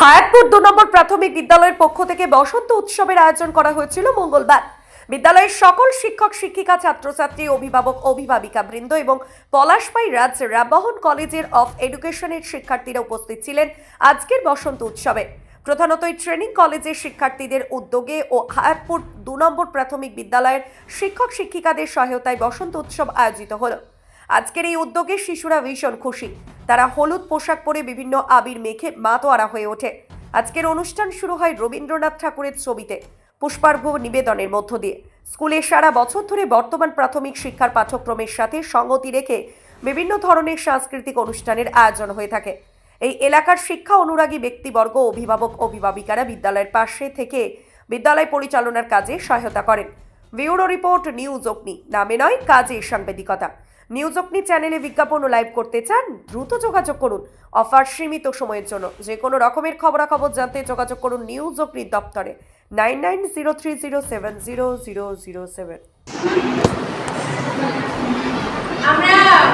হায়াতপুর দু নম্বর প্রাথমিক বিদ্যালয়ের পক্ষ থেকে বসন্ত উৎসবের আয়োজন করা হয়েছিল মঙ্গলবার। বিদ্যালয়ের সকল শিক্ষক, শিক্ষিকা, ছাত্রছাত্রী, অভিভাবক, অভিভাবিকা বৃন্দ এবং পলাশপাই রাজ রাবহন কলেজের অফ এডুকেশনের শিক্ষার্থীরা উপস্থিত ছিলেন আজকের বসন্ত উৎসবে। প্রধানত এই ট্রেনিং কলেজের শিক্ষার্থীদের উদ্যোগে ও হায়াতপুর দু নম্বর প্রাথমিক বিদ্যালয়ের শিক্ষক, শিক্ষিকাদের সহায়তায় বসন্ত উৎসব আয়োজিত হলো। আজকের এই উদ্যোগে শিশুরা ভীষণ খুশি। তারা হলুদ পোশাক পরে বিভিন্ন আবির মেখে মাতোয়ারা হয়ে ওঠে। আজকের অনুষ্ঠান শুরু হয় রবীন্দ্রনাথ ঠাকুরের ছবিতে পুষ্পার্ঘ নিবেদনের মধ্য দিয়ে। স্কুলে সারা বছর ধরে বর্তমান প্রাথমিক শিক্ষার পাঠ্যক্রমের সাথে সঙ্গতি রেখে বিভিন্ন ধরনের সাংস্কৃতিক অনুষ্ঠানের আয়োজন হয়ে থাকে। এই এলাকার শিক্ষা অনুরাগী ব্যক্তিবর্গ, অভিভাবক, অভিভাবিকারা বিদ্যালয়ের পাশে থেকে বিদ্যালয় পরিচালনার কাজে সহায়তা করেন। ব্যুরো রিপোর্ট নিউজ অগ্নি। নামে নয়, কাজে সাংবাদিকতা। নিউজ অগ্নি চ্যানেলে বিজ্ঞাপন ও লাইভ করতে চান, দ্রুত যোগাযোগ করুন। অফার সীমিত সময়ের জন্য যে কোনো রকমের খবরাখবর জানতে যোগাযোগ করুন নিউজ অগ্নির দপ্তরে। Nine nine zero three zero seven zero zero zero seven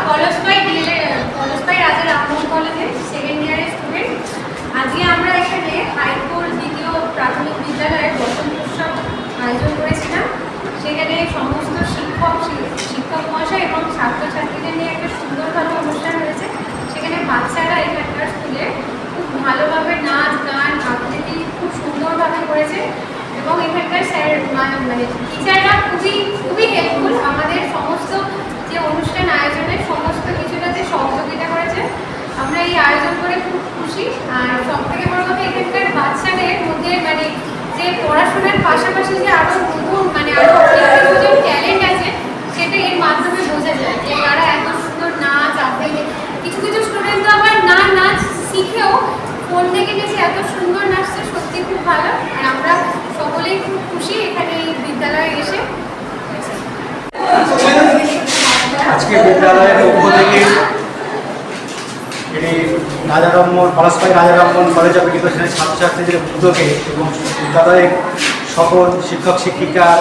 Kolaspai delay Kolaspai Raja Rammohan কলেজে সেকেন্ড ইয়ারের স্টুডেন্ট আজকে আমরা এখানে হাইস্কুল দ্বিতীয় প্রাথমিক বিদ্যালয়ের বসন্ত উৎসব আয়োজন করেছিলাম সেখানে সমস্ত শিক্ষক শি- শিক্ষক মহাশয় এবং ছাত্রছাত্রীদের নিয়ে একটা সুন্দরভাবে অনুষ্ঠান হয়েছে সেখানে বাচ্চারা এখানকার স্কুলে খুব ভালোভাবে নাচ গান আবৃত্তি খুব করেছে। এবং এখানকার স্যার মানে টিচাররা খুবই খুবই হেল্পফুল আমাদের সমস্ত যে অনুষ্ঠান আয়োজনের সমস্ত কিছুটাতে সহযোগিতা করেছে। আমরা এই আয়োজন করে খুব খুশি। আর সব থেকে বড় কথা, এখানকার বাচ্চাদের মধ্যে মানে যে পড়াশোনার পাশাপাশি যে আরও নতুন মানে আরও অনেক কিছু যে ট্যালেন্ট আছে সেটা এর মাধ্যমে বোঝা যায় যে তারা এত সুন্দর নাচ আবৃত্তি কিছু কিছু স্টুডেন্ট তো আবার না নাচ শিখেও ফোন থেকে গেছে এত সুন্দর নাচছে সত্যি খুব ভালো আর আমরা সকলেই খুব খুশি এখানে এই বিদ্যালয়ে এসে বিদ্যালয়ের পক্ষ থেকে এটি রাজারামমোহন পলাশপাই রাজারামমোহন কলেজ অফ এডুকেশনের ছাত্রছাত্রীদের উদ্যোগে এবং বিদ্যালয়ের সকল শিক্ষক শিক্ষিকার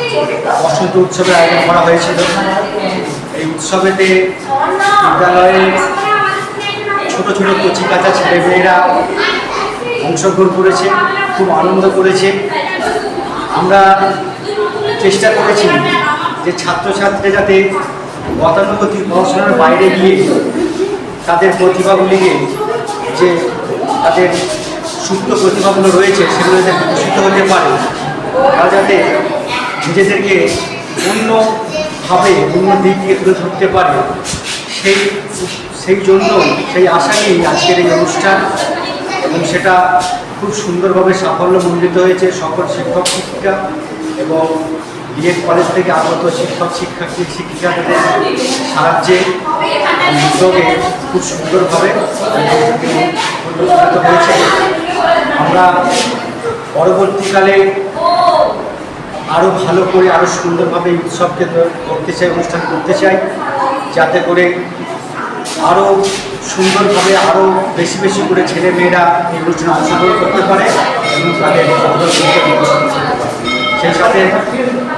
উদ্যোগে বসন্ত উৎসবের আয়োজন করা হয়েছিল। এই উৎসবেতে বিদ্যালয়ের ছোট ছোট কচি কাঁচা ছেলেমেয়েরা অংশগ্রহণ করেছে, খুব আনন্দ করেছে। আমরা চেষ্টা করেছি যে ছাত্রছাত্রীরা যাতে গতানুগতিক পড়াশোনার বাইরে গিয়ে তাদের প্রতিভাগুলিকে যে তাদের সুপ্ত প্রতিভাগুলো রয়েছে, সেগুলো যাতে বিকশিত হতে পারে, তারা যাতে নিজেদেরকে অন্যভাবে, অন্য দিক দিয়ে তুলে ধরতে পারে, সেই সেই জন্য, সেই আশা নিয়েই আজকের এই অনুষ্ঠান এবং সেটা খুব সুন্দরভাবে সাফল্যমণ্ডিত হয়েছে সকল শিক্ষক শিক্ষিকা এবং বিএড কলেজ থেকে আগত শিক্ষক, শিক্ষার্থী, শিক্ষিকাদের সাহায্যে উদ্যোগে খুব সুন্দরভাবে হয়েছে। আমরা পরবর্তীকালে আরও ভালো করে আরও সুন্দরভাবে এই উৎসবকে করতে চাই, অনুষ্ঠান করতে চাই, যাতে করে আরও সুন্দরভাবে আরও বেশি বেশি করে ছেলে মেয়েরা এই অনুষ্ঠানে অংশগ্রহণ করতে পারে এবং তাদের সেই সাথে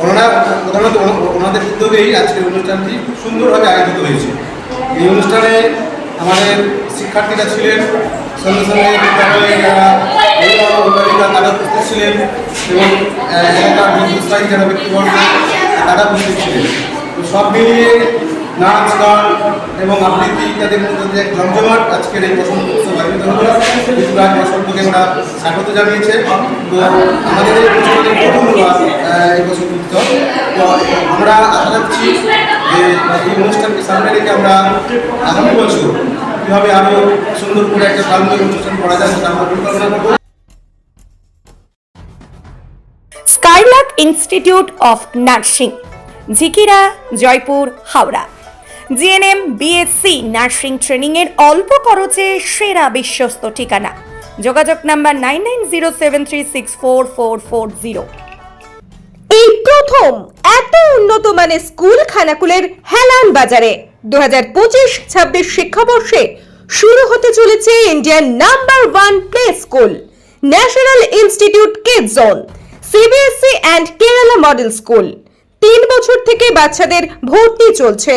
ওনারা প্রধানত ওনা- ওনাদের উদ্যোগেই আজকের অনুষ্ঠানটি সুন্দরভাবে আয়োজিত হয়েছে। এই অনুষ্ঠানে আমাদের শিক্ষার্থীরা ছিলেন, সঙ্গে সঙ্গে বিদ্যালয়ে যারা তারা উপস্থিত ছিলেন এবং এলাকার বিদ্যুৎস্থায়ী যারা ব্যক্তিবর্গ, তারা উপস্থিত ছিলেন। তো সব মিলিয়ে নাচ গান এবং আবৃত্তি ইত্যাদির মধ্যে এক জমজমাট আজকের এই বসন্ত উৎসব আয়োজিত হলো। বসন্তকে ওরা স্বাগত জানিয়েছে। তো আমাদের এই অনুষ্ঠানের প্রথমবার আহ, এই বসন্ত উৎসব তো আমরা আশা রাখছি যে এই অনুষ্ঠানকে সামনে রেখে আমরা আগামী বছর কীভাবে আরও সুন্দর করে একটা প্রাণবন্ত অনুষ্ঠান করা যায় সেটা আমরা পরিকল্পনা করব। Skylark institute of nursing Jhikira Joypur Howrah. GNM BSc nursing training এর অল্প খরচে সেরা বিশ্বস্ত ঠিকানা। যোগাযোগ number nine nine zero seven three six four four four zero. এই প্রথম মানের স্কুল খানাকুলের হেলান বাজারে। দু হাজার পঁচিশ, ছাব্বিশ শিক্ষাবর্ষে শুরু হতে চলেছে Indian number one play school national institute kid zone CBSE and Kerala model school তিন বছর থেকে বাচ্চাদের ভর্তি চলছে।